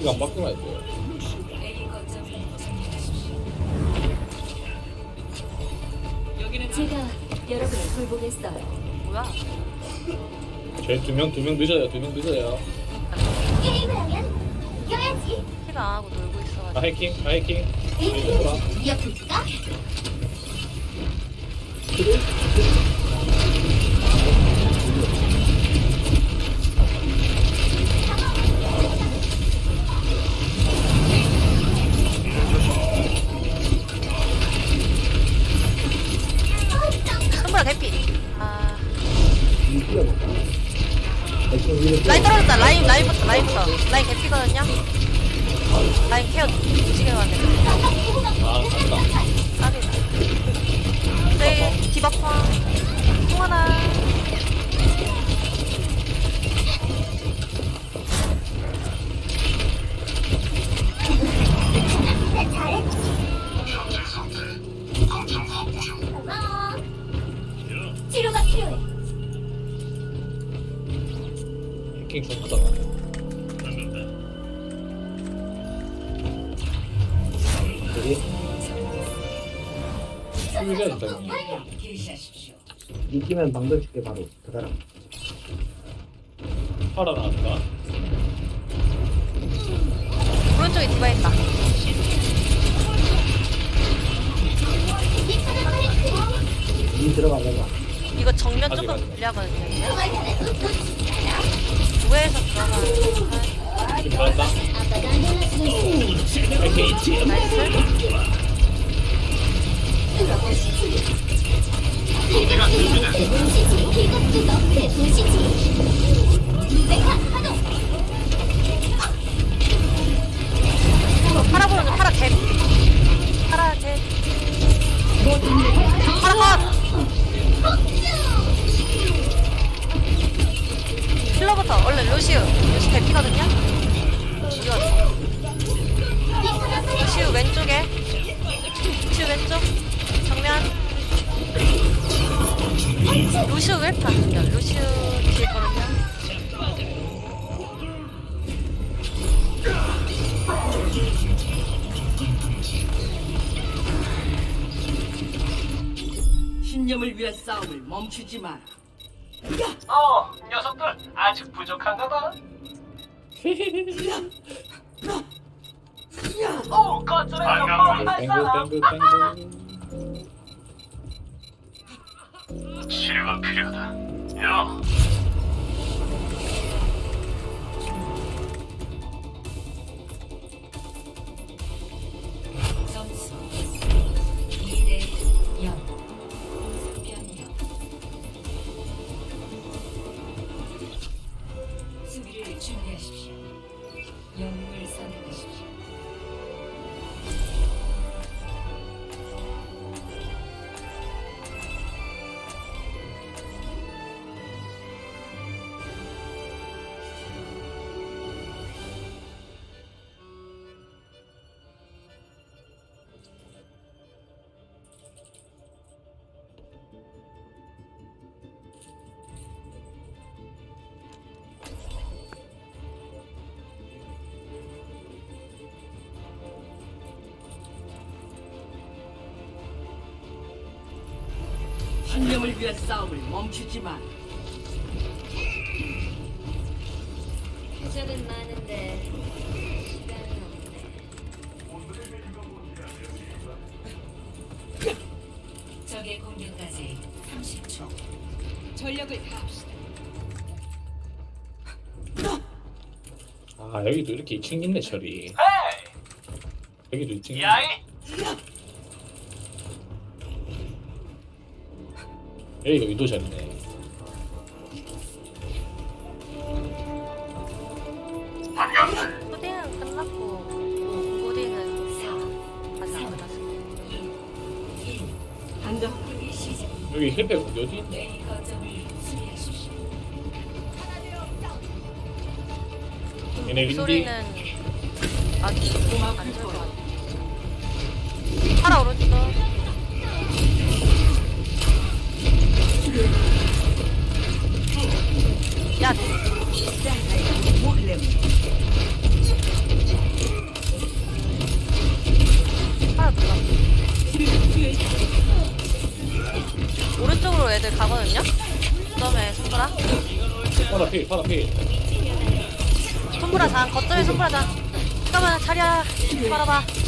이거 안안 돼요. 제가 여러분을 돌보겠어요. 뭐야? 저희 두 명, 두 명 늦어요. 두 명 늦어요. 게임을 하면 이겨야지. 힐안 하고 놀고 다 있어가지고. 해킹, 다 해킹. 이거. 이어볼까? 손 라인 떨어졌다. 라인, 라인부터, 라인부터. 라인 개피거든요? 라인 케어 움직여 왔네. 아. 까비다. 네, 디바팡. 통하나. 해킹 좀 크다. 여기? 수비가 된다. 이기면 방금 쉽게 바로 그 사람 팔아 나왔다. 오른쪽에 디바 있다. 이 들어가려고 이거 정면 조금. 불리하거든요. 우회에서 들어가. 지금 나왔다. 해킹. 나이스. 파라 보는 중, 파라 개. 파라 개. 힐러부터 얼른 루시우. 루시 개피거든요? 이거 루시우 왼쪽에. 루시우 왼쪽. 정면. 루시우 왼편. 루시우 뒤에 있거든요. 신념을 위한 싸움을 멈추지 마라. 어, 녀석들 아직 부족한가 봐. 오, 거절해. 땡글, 땡글, 땡글. 치료가 필요하다. 야, 신념을 위한 싸움을 멈추지 마라. 회전은 많은데 시간은 없네. 적의 공격까지 30초. 전력을 다합시다. 아, 여기도 이렇게 2층 있네, 처리. 헤이, 여기도 2층 있네. 야이, 여기가 위도셨네. 코딩은 끝났고, 코딩은 4, 아직 안 끝났어. 1. 한다. 공격이 시작. 여기 힐팩 어디 있네? 거점을. 얘네 윈디. 소리는 아직 안 들어것 파라 오른쪽. 오른쪽으로 애들 가거든요? 그다음에 손보라. 파라 필, 파라 필. 손보라 장, 거점에 손보라 장. 잠깐만, 자리야. 바라봐.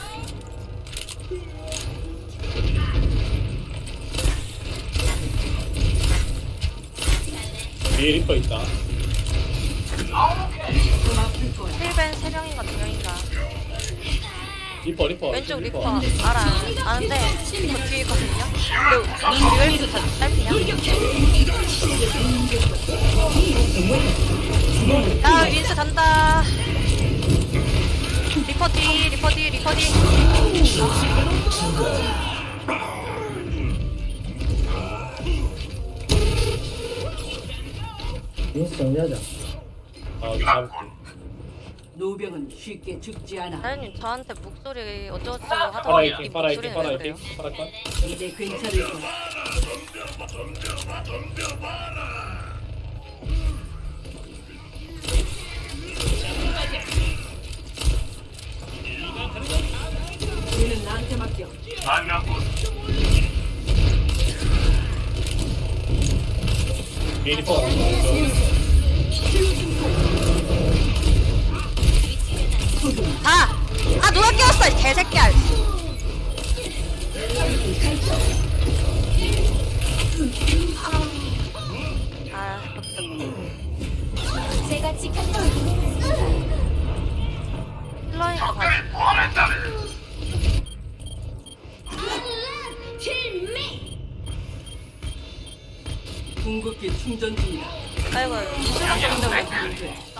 뒤에 리퍼 있다. 좀 아플 거야. 힐벤 3명인가 2명인가? 리퍼 리퍼 왼쪽 리퍼. 알아 아는데 리퍼 뒤에 있거든요. 그리고 이 웰도 다 짧냐? 야 윈스 간다. 리퍼 뒤 리퍼 뒤 리퍼 뒤 윈스 정리하자. 아 잡을게 노병은 쉽게 죽지 않아. 사장님 저한테 목소리 어쩌고저쩌고 하더니 파라 이팅 파라 이팅 목소리는 왜 파라이팅 그래요? 파라이팅 이제 괜찮을 거야. 얘는 나한테 맡겨. 뒤에 리퍼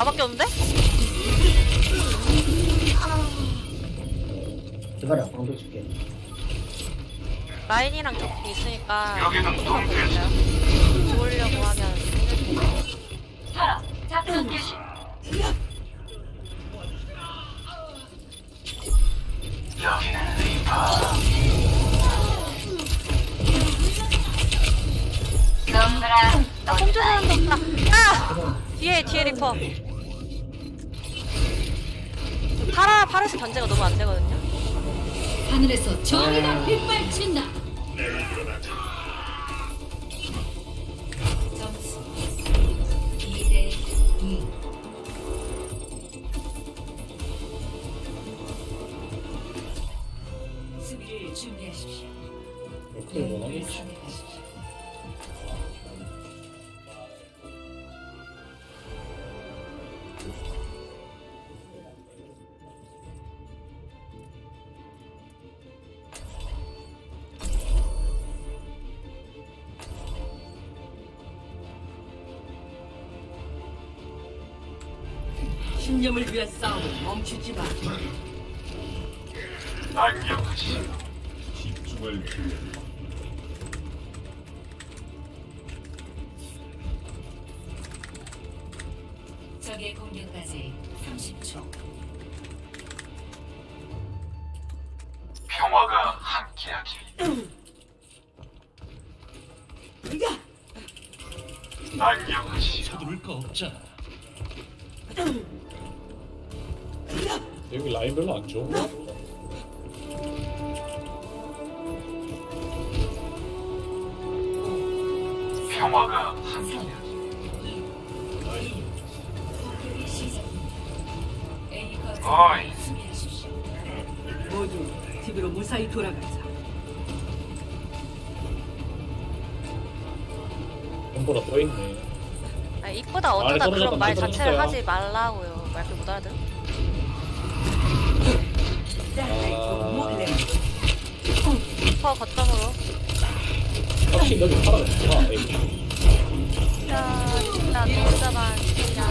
나밖에 없는데? 제발아, 광고 줄게. 라인이랑 적이 있으니까 여기는 좋으려고 하면 파라 작전 개시 여기는 리퍼. 덤벼라 나 홈즈 사람도 없다 아! 뒤에 뒤에 리퍼 파라 파르스 견제가 너무 안 되거든요? 하늘에서 정의가 빗발친다 신념을 위한 싸움을 멈추지 마. 안녕하시. 적의 공격까지 30초 평화가 함께하길. 안녕하시. 여기 라인 별로 안 같다 평화가 거점 어이. 모두 집으로 무사히 돌아가자. 엠보라 또 있네 아 이쁘다 어쩌다 떨어졌다, 그런 말 자체를 떨어졌어요. 하지 말라고요 말을 못 알아들어? 더 거점으로. 확실히 여기 살아야 돼. 야, 나 진짜 많습니다.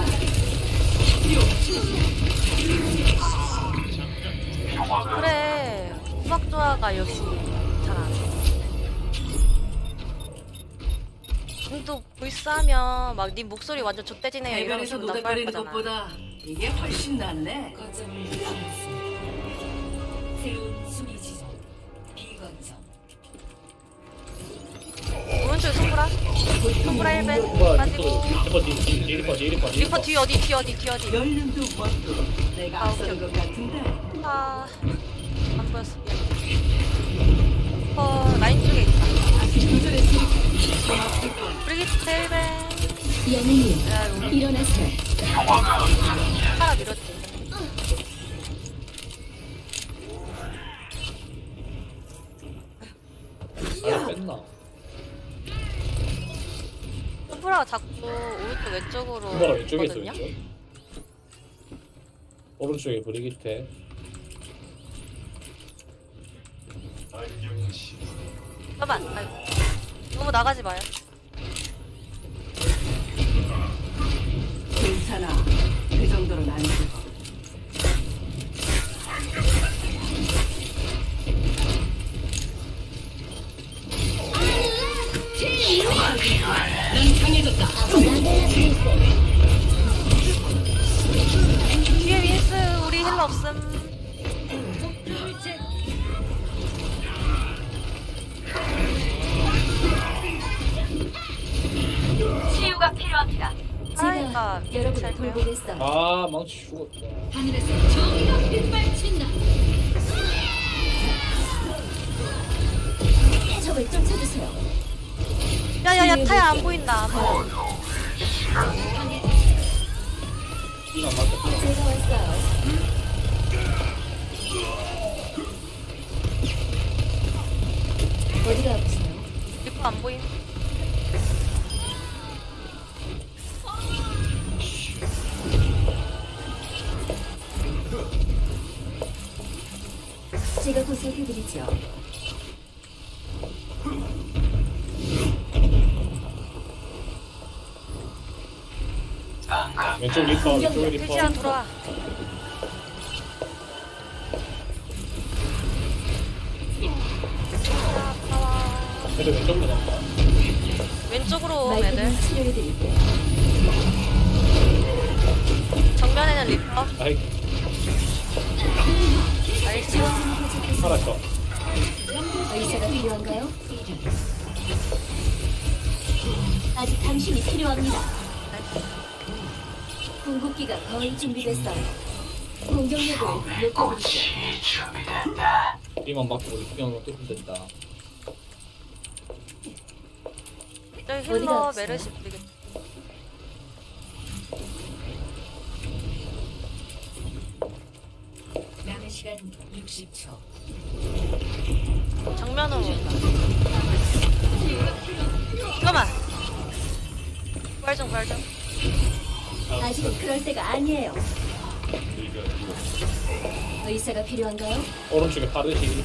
그래, 음악 조화가 역시 잘안 돼. 또 보이스 하면 막 네 목소리 완전 좆대지네요 이러면서 노닥거리는 것보다 이게 훨씬 낫네. 새로운 수비 지 손보라 1벤 뭐야 빠지고. 리퍼 뒤 뒤, 뒤 리퍼 뒤 리퍼 뒤 리퍼 뒤 어디 뒤 어디 뒤 어디. 연륜도 멋도 내가 아, 앞서는 것 같은데. 아, 안 보였어. 어, 라인 쪽에 있다. 다시 도전했으니 브리기트 1벤. 영웅님 야, 우리 일어나세요. 파라 밀었지. 왼쪽으로 왼쪽에 있어 있거든요? 왼쪽 오른쪽에 브리기테. 잠깐만. 아이고. 너무 나가지 마요. 돌보겠어요. 아 망치 죽었다 하늘에서 정의가 빗발친다. 적을 쫓아주세요. 야야야 타야 안 보인다. 맞다 제가 왔어요. 어디가 아프세요? 리퍼 안 보임. 제가 보살펴드리죠. 왼쪽 리퍼 왼쪽 리퍼 돼지야 돌아와. 아, 아파와. 애들 왼쪽으로 간다 왼쪽으로 애들. 치료해드릴게요. 정면에는 리퍼. 아이 알지? 살았어 의사가 필요한가요? 아직 당신이 필요합니다. 궁극기가 거의 준비됐어요. 공격력을 준비됐다. 이만 맞고 우리 구경으로 뚫으면 된다 저희 어디가 힐러 없어요? 메르시 부리겠다. 남은 시간 60초. 정면으로 온다. 잠깐만. 부활 좀 부활 좀. 아직은 그럴 때가 아니에요. 의사가 필요한가요? 오른쪽에 파르시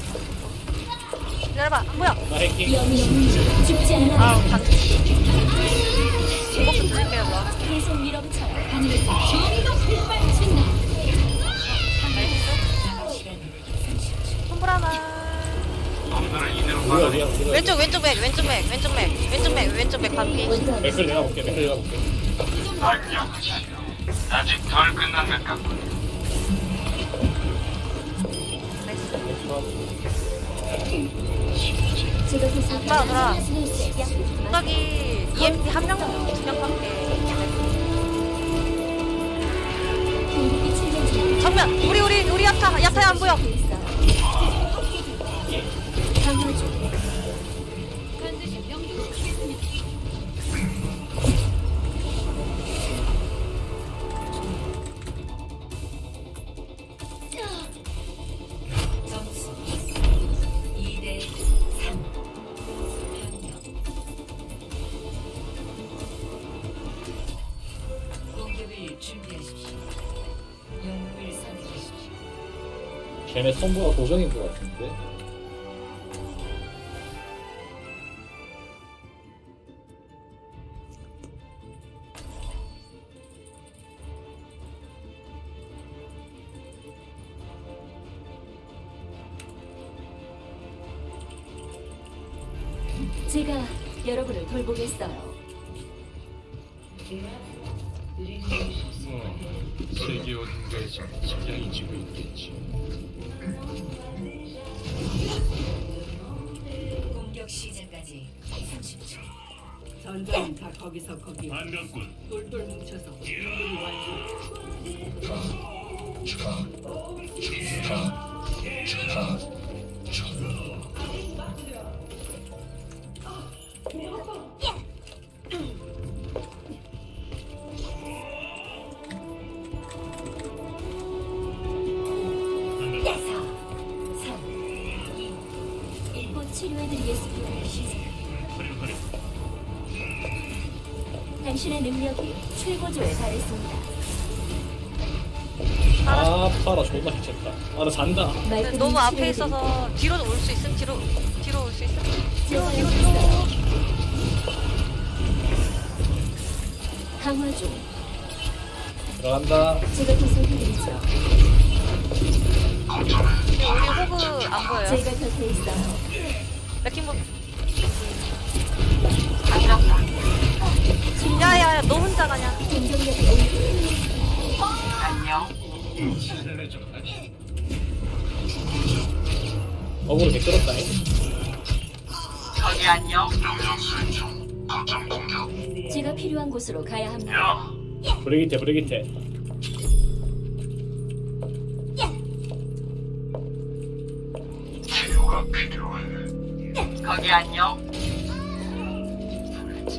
기다려봐. 안 보여. 나 해킹 영웅 죽지 않아. 이것도 드릴게요 뭐. 계속 밀어붙여요. 하늘에서 어디야 우리 어디야 왼쪽 왼쪽 맥 왼쪽 맥 왼쪽 맥 왼쪽 맥 왼쪽 맥 반피. 맥클 내가 볼게 맥클 내가 볼게. 아직 덜 끝난 것 돌아, 돌아. 드리죠. 저기 EMP 한 명, 두 명 밖에. 궁극기 충전 중. 정면. 우리 우리 우리 야타 야타야 안 보여. 걔네 선보가 도전인 것 같은데 공격 시작까지 30초. 전장은 다 거기서 거기 반갑군. 똘똘 뭉쳐서 완수. 곧 아, 파라 존나 미쳤다. 아, 나 잔다. 말끔히 너무 앞에. 있어서 뒤로 올 수 있음? 뒤로 뒤로 올 수 있음? 제가 여기 있어요. 강화 중. 들어간다. 제가 도서해드리죠. 근데 우리 호그 안 보여요? 제가 곁에 있어요. 레킹볼 야야야 너 혼자 가냐 공격력이 올라. 어그로 개끌었다잉. 명령 수행 중. 거점 공격. 제가 필요한 곳으로 가야 합니다. 야. 브레기테, 브레기테. 치료가 필요해. 거기 안녕.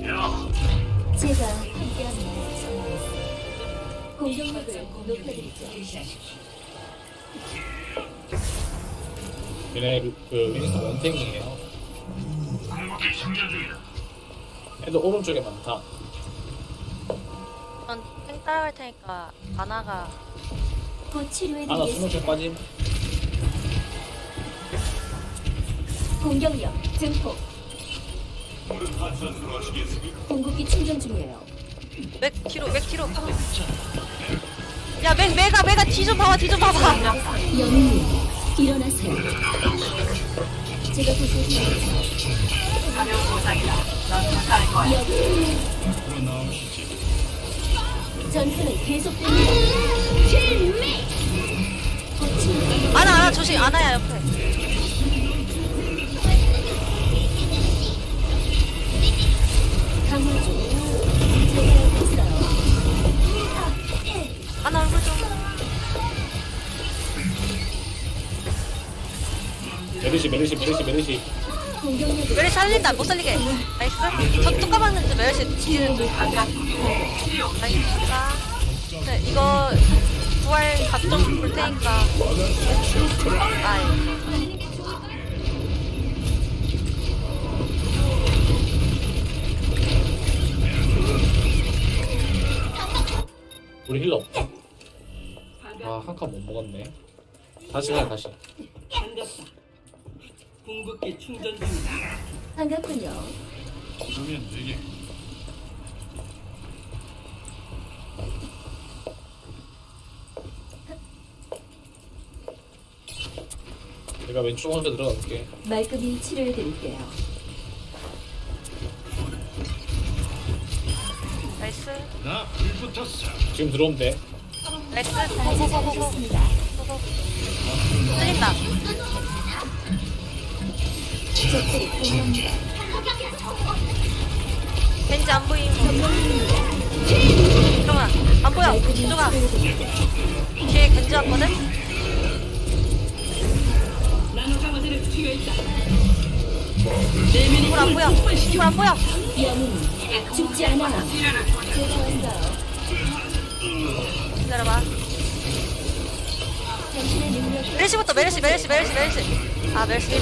야. 제가 함께합니다. 공격력을 높여드리죠. 얘네 그, 그 윈스 원탱이에요. 궁극기 충전 중이다. 애들 오른쪽에 많다. 전탱 따라갈 테니까 아나가 곧 아나 치료해드리겠습니다. 수능증 빠짐. 공격력 증폭. 공격기 충전 중이에요. 맥 뒤로 맥 뒤로 야맥 맥아 맥아 뒤좀 봐봐 뒤 좀 봐봐 영웅님 일어나세요. 제가 도서해드리겠습니다. 전투는 계속됩니다. 아나 아나 조심 아나야 옆에 아나 얼굴 좀. 메르시, 메르시, 메르시, 메르시. 메리 살린다 못 살리게. 나이스. 저 뚜까봤는데 메리 뒤는 나이스다. 네 이거 부활 각좀 볼 테니까. 아이 우리 힐러 없다. 아, 한 칸 못 먹었네. 다시 가, 다시. 반갑다. 궁극기 충전 중이다. 반갑군요. 그러면 되게. 내가 왼쪽 먼저 들어갈게. 말끔히 치료해드릴게요. 나이스 나 불붙었어. 지금 들어오면 돼. 적들이 공격합니다. 벤지 안 보임 잠깐만 안 보여 치료해드릴게요. 뒤에 겐지 왔거든? 나노 강화제를 투여했다. 이걸 안 보여 이걸 안 보여 죽지 왔어요. 기다려봐 메르시부터 메르시 메르시 메르시 메르시 아 메르시.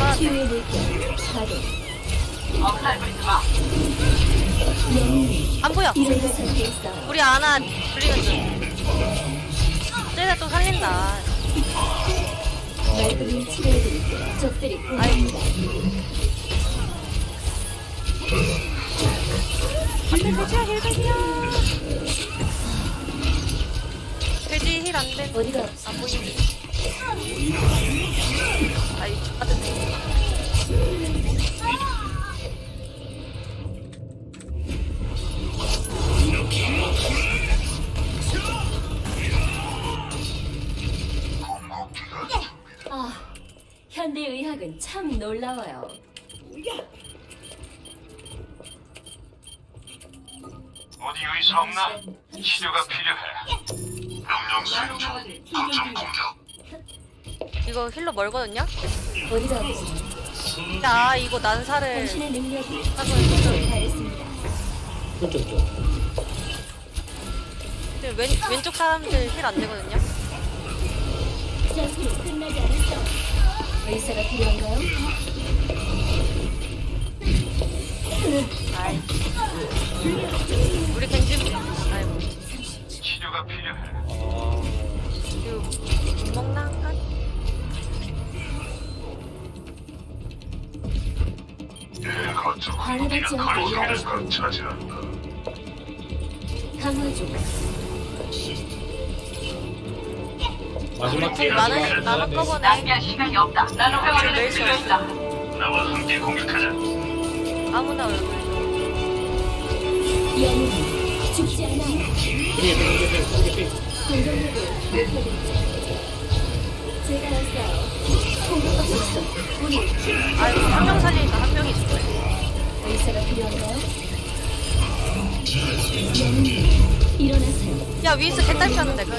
영웅이 안 보여. 우리 아나 불리는 중 쟤네 또 살린다. 안돼 돼지야 힐백이야 힐 안돼 어디가 안 보이네 아이 받은데 어, 현대의학은 참 놀라워요. 어디 의사 없나? 치료가 필요해. 명령 수행 중. 거점 공격. 이거 힐러 멀거든요? 어디가 아프세요? 야 이거 난사를 당신의 능력이 하고 최고조에 달했습니다. 그쪽 쪽. 지금 왼, 왼쪽 사람들 힐 안 되거든요? 전투는 끝나지 않았어. 의사가 필요한가요? 우리 겐지 아이고 치료가 필요해. 거점. 방해받지 않고 일하고 걸 차지한다. 강화 중. 마지막 힐 많은 나만 꺼보네 시간이 없다. 나는 회원을 멜시 없어 나와 함께 공격하자. 아무나 얼굴 영웅은 죽지 삐. 공격력을. 제가 왔어요. 공격받고 있어. 우리 아이고 한명 살리니까 한 명이 죽네 의사가 필요한가요? 영웅 일어나세요. 야 위에서 개딸 피었는데 그